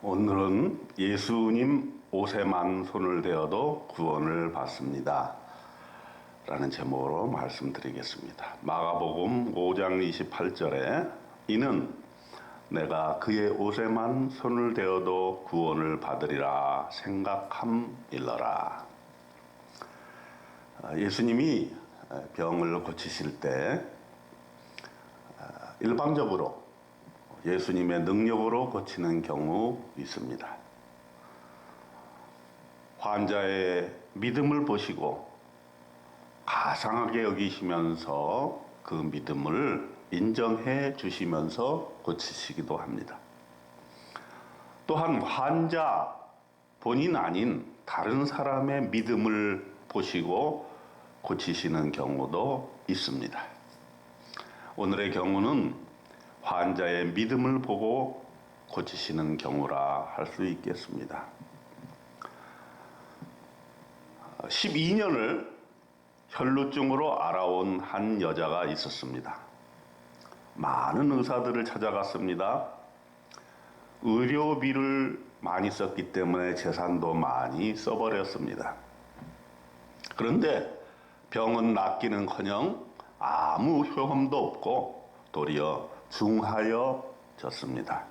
오늘은 예수님 옷에만 손을 대어도 구원을 받습니다. 라는 제목으로 말씀드리겠습니다. 마가복음 5장 28절에 이는 내가 그의 옷에만 손을 대어도 구원을 받으리라 생각함일러라. 아, 예수님이 병을 고치실 때 아, 일방적으로 예수님의 능력으로 고치는 경우 있습니다. 환자의 믿음을 보시고 가상하게 여기시면서 그 믿음을 인정해 주시면서 고치시기도 합니다. 또한 환자 본인 아닌 다른 사람의 믿음을 보시고 고치시는 경우도 있습니다. 오늘의 경우는 환자의 믿음을 보고 고치시는 경우라 할 수 있겠습니다. 12년을 혈루증으로 알아온 한 여자가 있었습니다. 많은 의사들을 찾아갔습니다. 의료비를 많이 썼기 때문에 재산도 많이 써버렸습니다. 그런데 병은 낫기는 커녕 아무 효험도 없고 도리어 중하여 졌습니다.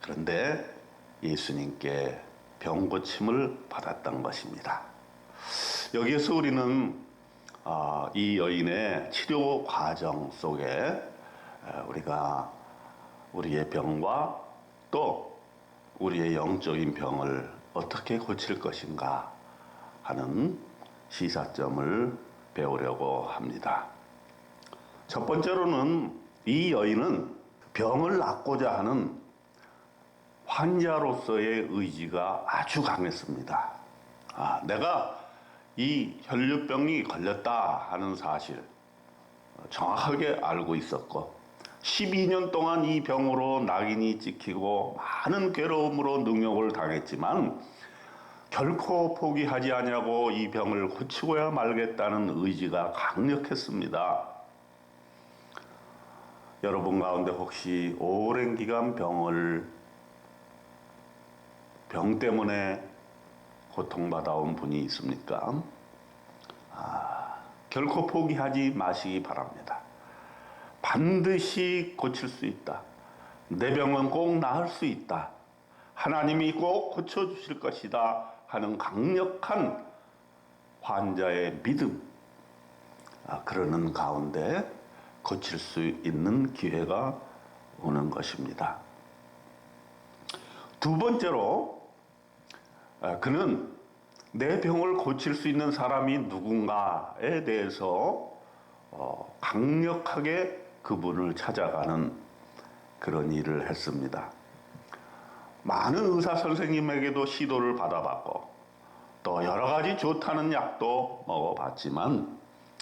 그런데 예수님께 병 고침을 받았던 것입니다. 여기에서 우리는 아, 이 여인의 치료 과정 속에 우리가 우리의 병과 또 우리의 영적인 병을 어떻게 고칠 것인가 하는 시사점을 배우려고 합니다. 첫 번째로는 이 여인은 병을 낫고자 하는 환자로서의 의지가 아주 강했습니다. 아, 내가 이 혈류병이 걸렸다 하는 사실 정확하게 알고 있었고 12년 동안 이 병으로 낙인이 찍히고 많은 괴로움으로 능욕을 당했지만 결코 포기하지 아니하고 이 병을 고치고야 말겠다는 의지가 강력했습니다. 여러분 가운데 혹시 오랜 기간 병을 병 때문에 고통받아온 분이 있습니까? 아, 결코 포기하지 마시기 바랍니다. 반드시 고칠 수 있다. 내 병은 꼭 나을 수 있다. 하나님이 꼭 고쳐주실 것이다. 하는 강력한 환자의 믿음. 아, 그러는 가운데 고칠 수 있는 기회가 오는 것입니다. 두 번째로 아, 그는 내 병을 고칠 수 있는 사람이 누군가에 대해서 어, 강력하게 그분을 찾아가는 그런 일을 했습니다. 많은 의사 선생님에게도 시도를 받아봤고 또 여러 가지 좋다는 약도 먹어봤지만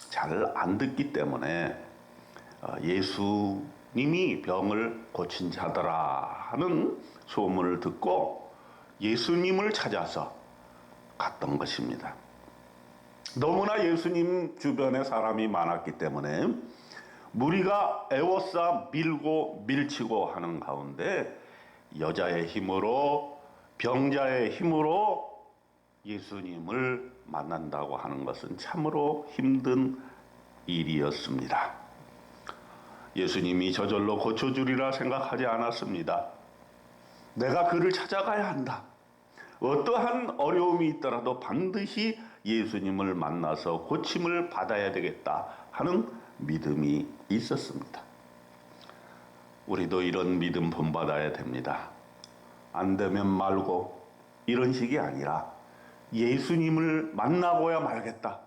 잘 안 듣기 때문에 어, 예수님이 병을 고친 자더라 하는 소문을 듣고 예수님을 찾아서 갔던 것입니다. 너무나 예수님 주변에 사람이 많았기 때문에 무리가 애워싸 밀고 밀치고 하는 가운데 여자의 힘으로 병자의 힘으로 예수님을 만난다고 하는 것은 참으로 힘든 일이었습니다. 예수님이 저절로 고쳐주리라 생각하지 않았습니다. 내가 그를 찾아가야 한다. 어떠한 어려움이 있더라도 반드시 예수님을 만나서 고침을 받아야 되겠다 하는 믿음이 있었습니다. 우리도 이런 믿음 본받아야 됩니다. 안 되면 말고 이런 식이 아니라 예수님을 만나고야 말겠다.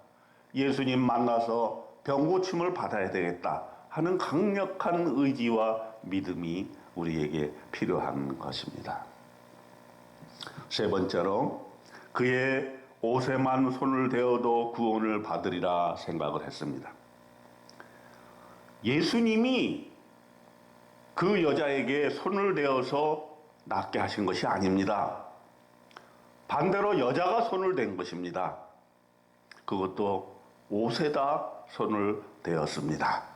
예수님 만나서 병고침을 받아야 되겠다. 하는 강력한 의지와 믿음이 우리에게 필요한 것입니다. 세 번째로 그의 옷에만 손을 대어도 구원을 받으리라 생각을 했습니다. 예수님이 그 여자에게 손을 대어서 낫게 하신 것이 아닙니다. 반대로 여자가 손을 댄 것입니다. 그것도 옷에다 손을 대었습니다.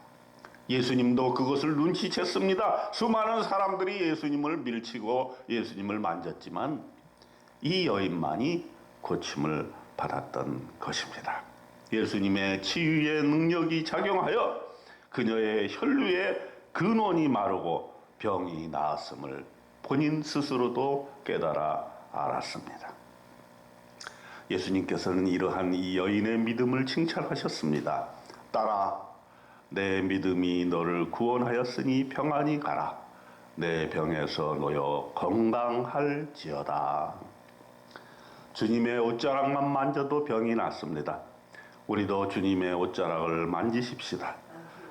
예수님도 그것을 눈치챘습니다. 수많은 사람들이 예수님을 밀치고 예수님을 만졌지만 이 여인만이 고침을 받았던 것입니다. 예수님의 치유의 능력이 작용하여 그녀의 혈류의 근원이 마르고 병이 나았음을 본인 스스로도 깨달아 알았습니다. 예수님께서는 이러한 이 여인의 믿음을 칭찬하셨습니다. 딸아, 내 믿음이 너를 구원하였으니 평안히 가라. 내 병에서 놓여 건강할지어다. 주님의 옷자락만 만져도 병이 낫습니다. 우리도 주님의 옷자락을 만지십시다.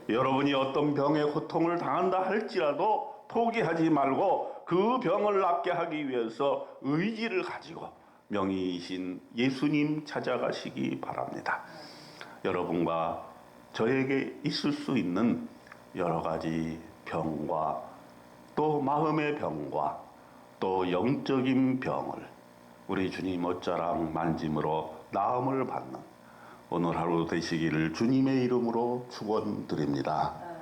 여러분이 어떤 병의 고통을 당한다 할지라도 포기하지 말고 그 병을 낫게 하기 위해서 의지를 가지고 명의이신 예수님 찾아가시기 바랍니다. 여러분과 저에게 있을 수 있는 여러 가지 병과 또 마음의 병과 또 영적인 병을 우리 주님 옷자락 만짐으로 나음을 받는 오늘 하루 되시기를 주님의 이름으로 축원드립니다.